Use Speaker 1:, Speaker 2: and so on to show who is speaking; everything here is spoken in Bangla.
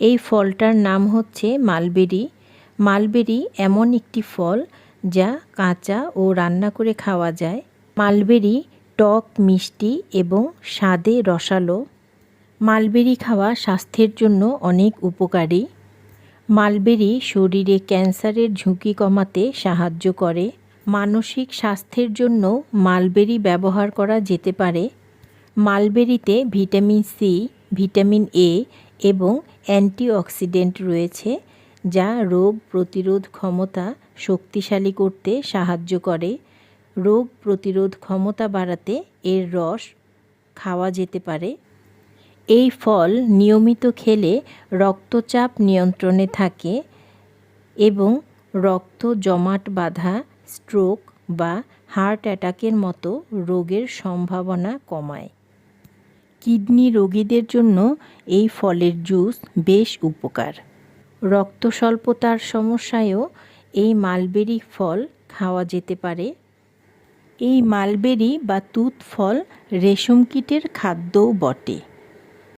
Speaker 1: এই ফলটার নাম হচ্ছে মালবেরি। মালবেরি এমন একটি ফল যা কাঁচা ও রান্না করে খাওয়া যায়। মালবেরি টক, মিষ্টি এবং স্বাদে রসালো। মালবেরি খাওয়া স্বাস্থ্যের জন্য অনেক উপকারী। মালবেরি শরীরে ক্যান্সারের ঝুঁকি কমাতে সাহায্য করে। মানসিক স্বাস্থ্যের জন্য মালবেরি ব্যবহার করা যেতে পারে। মালবেরিতে ভিটামিন সি, ভিটামিন এ এবং অ্যান্টিঅক্সিডেন্ট রয়েছে, যা রোগ প্রতিরোধ ক্ষমতা শক্তিশালী করতে সাহায্য করে। রোগ প্রতিরোধ ক্ষমতা বাড়াতে এর রস খাওয়া যেতে পারে। এই ফল নিয়মিত খেলে রক্তচাপ নিয়ন্ত্রণে থাকে এবং রক্ত জমাট বাঁধা স্ট্রোক বা হার্ট অ্যাটাকের মতো রোগের সম্ভাবনা কমায়। কিডনি রোগীদের জন্য এই ফলের জুস বেশ উপকার। রক্ত স্বল্পতার সমস্যায়ও এই মালবেরি ফল খাওয়া যেতে পারে। এই মালবেরি বা তুত ফল রেশম কীটের খাদ্যও বটে।